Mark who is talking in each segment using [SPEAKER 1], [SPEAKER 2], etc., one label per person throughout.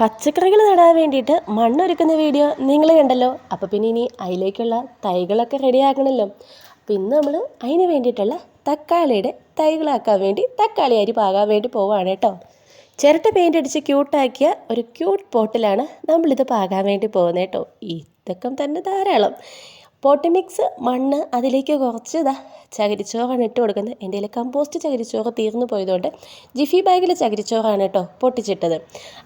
[SPEAKER 1] പച്ചക്കറികൾ നടാൻ വേണ്ടിയിട്ട് മണ്ണൊരുക്കുന്ന വീഡിയോ നിങ്ങൾ കണ്ടല്ലോ. അപ്പോൾ പിന്നെ ഇനി അതിലേക്കുള്ള തൈകളൊക്കെ റെഡിയാക്കണമല്ലോ അപ്പോൾ ഇന്ന് നമ്മൾ അതിന് വേണ്ടിയിട്ടുള്ള തക്കാളിയുടെ തൈകളാക്കാൻ വേണ്ടി തക്കാളി അരി പാകാൻ വേണ്ടി പോവാണ് കേട്ടോ. ചിരട്ട പെയിന്റ് അടിച്ച് ക്യൂട്ടാക്കിയ ഒരു ക്യൂട്ട് പോട്ടിലാണ് നമ്മളിത് പാകാൻ വേണ്ടി പോകുന്നത് കേട്ടോ. ഇതൊക്കെ തന്നെ ധാരാളം. പോട്ടി മിക്സ് മണ്ണ് അതിലേക്ക് കുറച്ച് ഇതാ ചകിരിച്ചോറാണ് ഇട്ട് കൊടുക്കുന്നത്. എന്റെ കയ്യിൽ കമ്പോസ്റ്റ് ചകിരിച്ചോറ് തീർന്നു പോയതുകൊണ്ട് ജിഫി ബാഗിൽ ചകിരിച്ചോറാണ് കേട്ടോ പൊട്ടിച്ചിട്ടത്.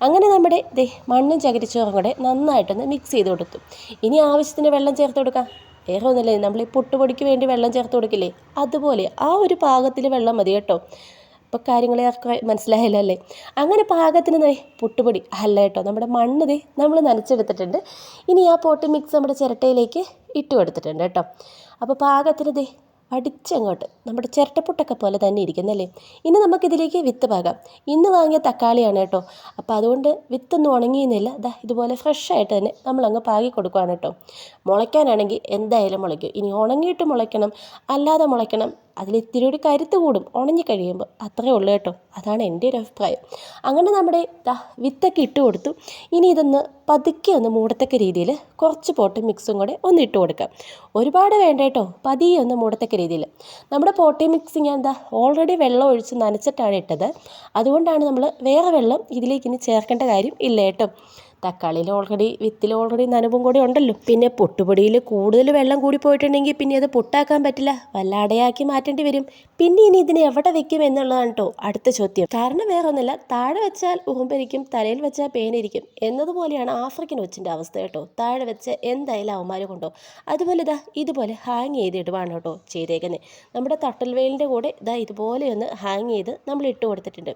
[SPEAKER 1] അങ്ങനെ നമ്മുടെ ദേ മണ്ണും ചകിരിച്ചോറും കൂടെ നന്നായിട്ടൊന്ന് മിക്സ് ചെയ്ത് കൊടുത്തു. ഇനി ആവശ്യത്തിന് വെള്ളം ചേർത്ത് കൊടുക്കാം. വേറെ ഒന്നുമില്ലേ. നമ്മൾ ഈ പുട്ടുപൊടിക്ക് വേണ്ടി വെള്ളം ചേർത്ത് കൊടുക്കില്ലേ? അതുപോലെ ആ ഒരു പാകത്തിൽ വെള്ളം മതി കേട്ടോ. ഇപ്പോൾ കാര്യങ്ങളെ അല്ലേ അങ്ങനെ പാകത്തിന് ദേ പുട്ടുപൊടി അല്ല കേട്ടോ. നമ്മുടെ മണ്ണ് ദേ നമ്മൾ നനച്ചെടുത്തിട്ടുണ്ട്. ഇനി ആ പോട്ടി മിക്സ് നമ്മുടെ ചിരട്ടയിലേക്ക് ഇട്ട് കൊടുത്തിട്ടുണ്ട് കേട്ടോ. അപ്പോൾ പാകത്തിന് ദേ അടിച്ചങ്ങോട്ട്. നമ്മുടെ ചിരട്ടപ്പുട്ടൊക്കെ പോലെ തന്നെ ഇരിക്കുന്നല്ലേ? ഇനി നമുക്കിതിലേക്ക് വിത്ത് പാകാം. ഇന്ന് വാങ്ങിയ തക്കാളിയാണ് കേട്ടോ. അപ്പോൾ അതുകൊണ്ട് വിത്തൊന്നും ഉണങ്ങിയെന്നില്ല ദാ ഇതുപോലെ ഫ്രഷായിട്ട് തന്നെ നമ്മളങ്ങ് പാകി കൊടുക്കുകയാണ് കേട്ടോ. മുളയ്ക്കാനാണെങ്കിൽ എന്തായാലും മുളയ്ക്കും. ഇനി ഉണങ്ങിയിട്ട് മുളയ്ക്കണം അല്ലാതെ മുളയ്ക്കണം. അതിൽ ഇത്തിരി കൂടി കരുത്ത് കൂടും. ഉണങ്ങി കഴിയുമ്പോൾ അത്രേ ഉള്ളൂ കേട്ടോ. അതാണ് എന്റെ ഒരു അഭിപ്രായം. അങ്ങനെ നമ്മുടെ വിത്തൊക്കെ ഇട്ട് കൊടുത്തു. ഇനി ഇതൊന്ന് പതുക്കെ ഒന്ന് മൂടത്തക്ക രീതിയിൽ കുറച്ച് പോട്ട് മിക്സും കൂടെ ഒന്ന് ഇട്ട് കൊടുക്കാം ഒരുപാട് വേണ്ട കേട്ടോ. പതിയെ ഒന്ന് മൂടത്തക്ക രീതിയിൽ. നമ്മുടെ പോട്ടി മിക്സ് ഞാൻ എന്താ ഓൾറെഡി വെള്ളം ഒഴിച്ച് നനച്ചിട്ടാണ് ഇട്ടത്. അതുകൊണ്ടാണ് നമ്മൾ വേറെ വെള്ളം ഇതിലേക്ക് ഇനി ചേർക്കേണ്ട കാര്യം ഇല്ല കേട്ടോ. തക്കാളിയിൽ ഓൾറെഡി വിത്തിൽ ഓൾറെഡി നനവും കൂടി ഉണ്ടല്ലോ. പിന്നെ പൊട്ടുപൊടിയിൽ കൂടുതൽ വെള്ളം കൂടി പോയിട്ടുണ്ടെങ്കിൽ പിന്നെ അത് പൊട്ടാക്കാൻ പറ്റില്ല. വല്ലാടയാക്കി മാറ്റേണ്ടി വരും. പിന്നെ ഇനി ഇതിനെ എവിടെ വെക്കും എന്നുള്ളതാണ് കേട്ടോ അടുത്ത ചോദ്യം. കാരണം വേറെ ഒന്നുമില്ല താഴെ വെച്ചാൽ ഉറുമ്പരിക്കും തലയിൽ വെച്ചാൽ പേനിരിക്കും. എന്നതുപോലെയാണ് ആഫ്രിക്കൻ ഒച്ചിന്റെ അവസ്ഥ കേട്ടോ. താഴെ വെച്ച് എന്തായാലും അവന്മാർ കൊണ്ടോ. അതുപോലെ ഇതാ ഇതുപോലെ ഹാങ് ചെയ്തിടുവാണ് കേട്ടോ ചെയ്തേക്കുന്നത് നമ്മുടെ തട്ടൽ വെയിലിന്റെ കൂടെ ഇതാ ഇതുപോലെ ഒന്ന് ഹാങ് ചെയ്ത് നമ്മൾ ഇട്ട് കൊടുത്തിട്ടുണ്ട്.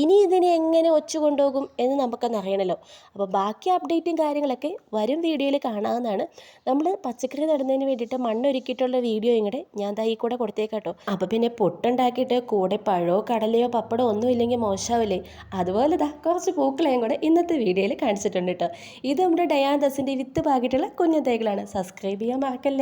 [SPEAKER 1] ഇനി ഇതിനെ എങ്ങനെ ഒച്ചു കൊണ്ടുപോകും എന്ന് നമുക്കൊന്ന് അറിയണമല്ലോ അപ്പോൾ ബാക്കി അപ്ഡേറ്റും കാര്യങ്ങളൊക്കെ വരും വീഡിയോയിൽ കാണാവുന്നതാണ്. നമ്മൾ പച്ചക്കറി നടുന്നതിന് വേണ്ടിയിട്ട് മണ്ണൊരുക്കിയിട്ടുള്ള വീഡിയോ ഇങ്ങടെ ഞാൻ ഈ കൂടെ കൊടുത്തേക്കാട്ടോ അപ്പോൾ പിന്നെ പൊട്ടുണ്ടാക്കിയിട്ട് കൂടെ പഴമോ കടലയോ പപ്പടോ ഒന്നും ഇല്ലെങ്കിൽ മോശമാവില്ലേ അതുപോലെ ദാ കുറച്ച് പൂക്കളെയും കൂടെ ഇന്നത്തെ വീഡിയോയിൽ കാണിച്ചിട്ടുണ്ട് കേട്ടോ. ഇത് നമ്മുടെ ഡയാന്തസിന്റെ വിത്ത് പാകിയിട്ടുള്ള കുഞ്ഞു തൈകളാണ് സബ്സ്ക്രൈബ് ചെയ്യാൻ മറക്കല്ലേ?